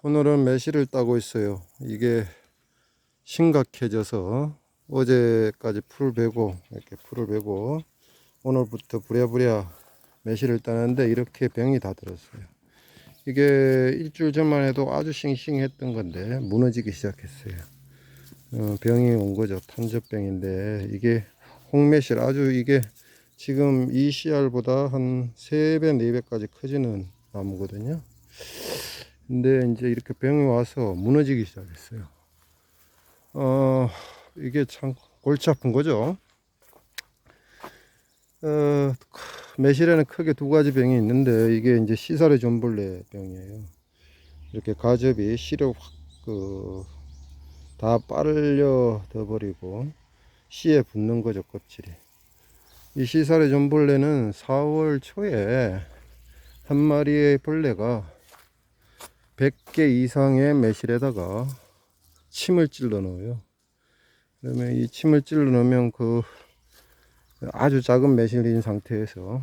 오늘은 매실을 따고 있어요. 이게 심각해져서 어제까지 풀을 베고 이렇게 풀을 베고 오늘부터 부랴부랴 매실을 따는데 이렇게 병이 다 들었어요. 이게 일주일 전만 해도 아주 싱싱했던 건데 무너지기 시작했어요. 어, 병이 온 거죠. 탄저병인데 이게 홍매실 아주 이게 지금 이 씨알보다 한 3배, 4배까지 커지는 나무거든요. 근데 이제 이렇게 병이 와서 무너지기 시작했어요. 어, 이게 참 골치 아픈 거죠. 어, 매실에는 크게 두 가지 병이 있는데 이게 이제 시사르 존벌레 병이에요. 이렇게 가접이 씨를 확, 그, 다 빨려 더 버리고 씨에 붙는 거죠, 껍질이. 이 시사르 존벌레는 4월 초에 한 마리의 벌레가 100개 이상의 매실에다가 침을 찔러 넣어요. 그러면 이 침을 찔러 넣으면 그 아주 작은 매실인 상태에서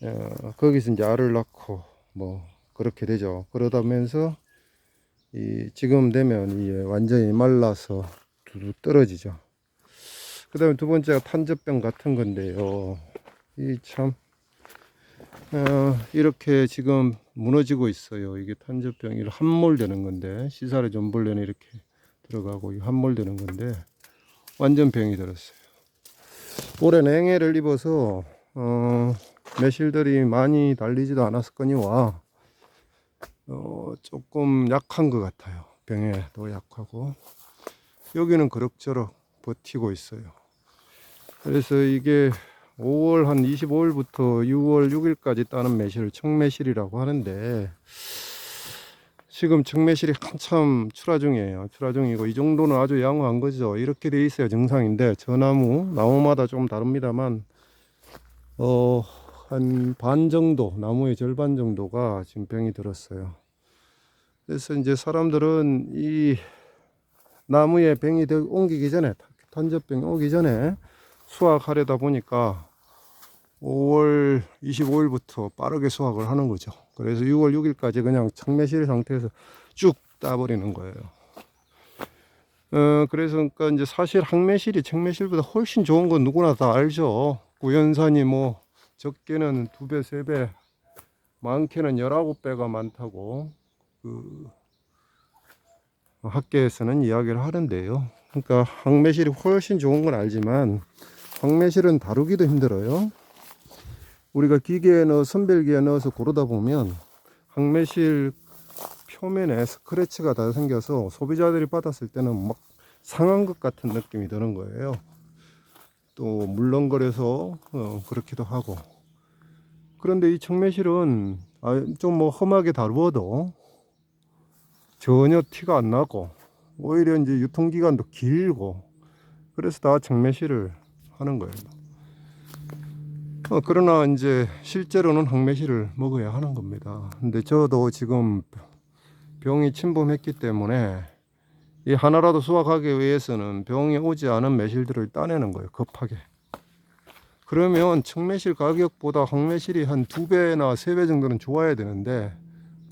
어, 거기서 이제 알을 낳고 뭐 그렇게 되죠. 그러다면서 이 지금 되면 이 완전히 말라서 두두 떨어지죠. 그 다음에 두 번째가 탄저병 같은 건데요. 이 참, 어, 이렇게 지금 무너지고 있어요. 이게 탄저병이 함몰되는 건데, 시살의 전벌레는 이렇게 들어가고, 이 함몰되는 건데, 완전 병이 들었어요. 올해 냉해를 입어서, 어, 매실들이 많이 달리지도 않았을거니와, 어, 조금 약한 것 같아요. 병에도 약하고. 여기는 그럭저럭 버티고 있어요. 그래서 이게 5월 한 25일부터 6월 6일까지 따는 매실을 청매실이라고 하는데 지금 청매실이 한참 출하 중이에요. 출하 중이고 이 정도는 아주 양호한 거죠. 이렇게 돼 있어야 정상인데 저 나무 나무마다 좀 다릅니다만 어 한 반 정도 나무의 절반 정도가 지금 병이 들었어요. 그래서 이제 사람들은 이 나무에 병이 되- 옮기기 전에 탄저병이 오기 전에 수확하려다 보니까 5월 25일부터 빠르게 수확을 하는 거죠. 그래서 6월 6일까지 그냥 청매실 상태에서 쭉 따버리는 거예요. 어, 그래서 그러니까 이제 사실 항매실이 청매실보다 훨씬 좋은 건 누구나 다 알죠. 구연산이 뭐 적게는 두 배, 세 배, 많게는 열아홉 배가 많다고 그 학계에서는 이야기를 하는데요. 그러니까 항매실이 훨씬 좋은 건 알지만 황매실은 다루기도 힘들어요. 우리가 기계에 넣어 선별기에 넣어서 고르다 보면 황매실 표면에 스크래치가 다 생겨서 소비자들이 받았을 때는 막 상한 것 같은 느낌이 드는 거예요. 또 물렁거려서 어, 그렇기도 하고. 그런데 이 청매실은 아, 좀뭐 험하게 다루어도 전혀 티가 안 나고 오히려 이제 유통기간도 길고 그래서 다 청매실을 하는 거예요. 어, 그러나 이제 실제로는 항매실을 먹어야 하는 겁니다. 근데 저도 지금 병이 침범했기 때문에 이 하나라도 수확하기 위해서는 병이 오지 않은 매실들을 따내는 거예요. 급하게. 그러면 청매실 가격보다 항매실이 한 두 배나 세 배 정도는 좋아야 되는데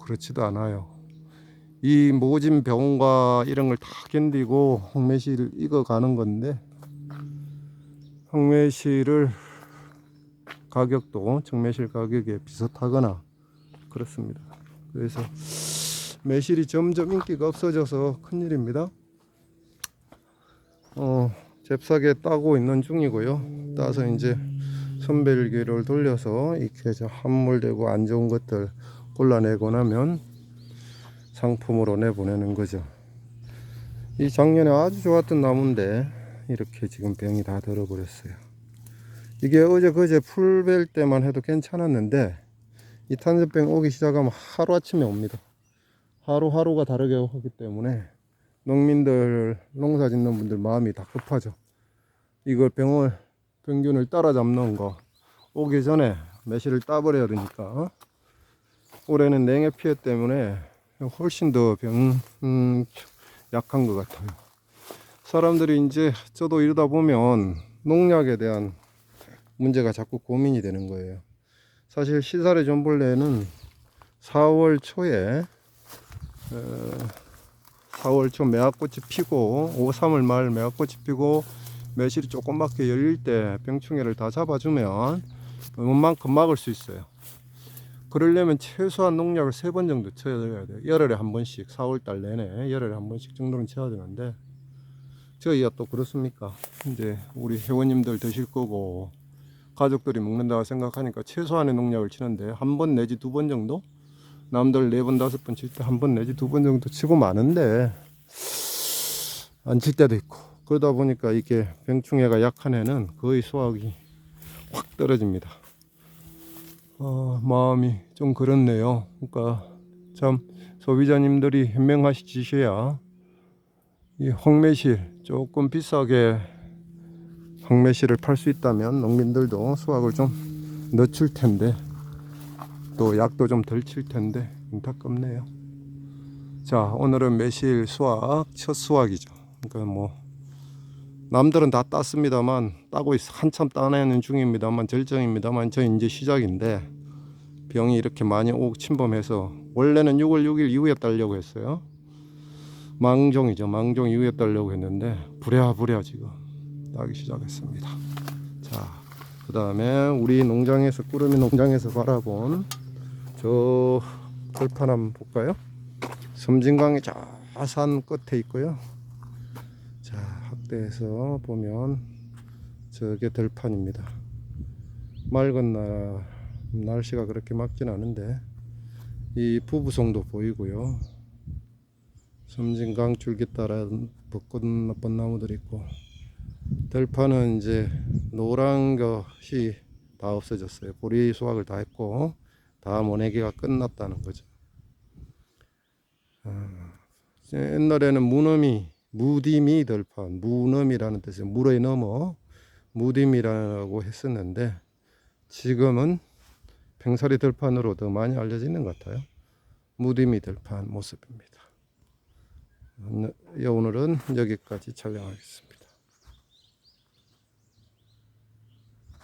그렇지도 않아요. 이 모진 병과 이런 걸 다 견디고 항매실 익어가는 건데 황매실을 가격도 청매실 가격에 비슷하거나 그렇습니다. 그래서 매실이 점점 인기가 없어져서 큰일입니다. 어, 잽싸게 따고 있는 중이고요. 따서 이제 선별기를 돌려서 이렇게 저 함몰되고 안 좋은 것들 골라내고 나면 상품으로 내보내는 거죠. 이 작년에 아주 좋았던 나무인데 이렇게 지금 병이 다 들어버렸어요. 이게 어제 그제 풀 벨 때만 해도 괜찮았는데 이 탄저병 오기 시작하면 하루아침에 옵니다. 하루하루가 다르게 하기 때문에 농민들 농사 짓는 분들 마음이 다 급하죠. 이걸 병을 병균을 따라잡는 거 오기 전에 매실을 따버려야 되니까 어? 올해는 냉해 피해 때문에 훨씬 더병 음, 약한 것 같아요. 사람들이 이제 저도 이러다 보면 농약에 대한 문제가 자꾸 고민이 되는 거예요. 사실 시살의 전벌레는 4월 초에 어, 4월 초 매화꽃이 피고 5, 3월 말 매화꽃이 피고 매실이 조그맣게 열릴 때 병충해를 다 잡아주면 웬만큼 막을 수 있어요. 그러려면 최소한 농약을 세 번 정도 쳐야 돼요. 열흘에 한 번씩 4월 달 내내 열흘에 한 번씩 정도는 쳐야 되는데 저희가 또 그렇습니까? 이제 우리 회원님들 드실 거고 가족들이 먹는다고 생각하니까 최소한의 농약을 치는데 한 번 내지 두 번 정도? 남들 네 번 다섯 번 칠 때 한 번 내지 두 번 정도 치고 마는데 안 칠 때도 있고 그러다 보니까 이게 병충해가 약한 애는 거의 수확이 확 떨어집니다. 어, 마음이 좀 그렇네요. 그러니까 참 소비자님들이 현명하시지셔야 이 황매실 조금 비싸게 황매실을 팔 수 있다면 농민들도 수확을 좀 늦출 텐데 또 약도 좀 덜 칠 텐데 안타깝네요. 자 오늘은 매실 수확 첫 수확이죠. 그러니까 뭐 남들은 다 땄습니다만 따고 있, 한참 따내는 중입니다만 절정입니다만 저 이제 시작인데 병이 이렇게 많이 오 침범해서 원래는 6월 6일 이후에 따려고 했어요. 망종이죠. 망종 이후에 따려고 했는데 부랴부랴 지금 따기 시작했습니다. 자, 그 다음에 우리 농장에서 꾸러미 농장에서 바라본 저 들판 한번 볼까요? 섬진강의 저산 끝에 있고요. 자, 확대해서 보면 저게 들판입니다. 맑은 날 날씨가 그렇게 맑진 않은데 이 부부송도 보이고요. 섬진강 줄기 따라 벚꽃 벚나무들 있고 들판은 이제 노란 것이 다 없어졌어요. 보리 수확을 다 했고 다 모내기가 끝났다는 거죠. 아, 옛날에는 무너미 무디미 들판 무넘이라는 뜻의 물의 넘어 무디미라고 했었는데 지금은 팽사리 들판으로 더 많이 알려져 있는 것 같아요. 무디미 들판 모습입니다. 오늘은 여기까지 촬영하겠습니다.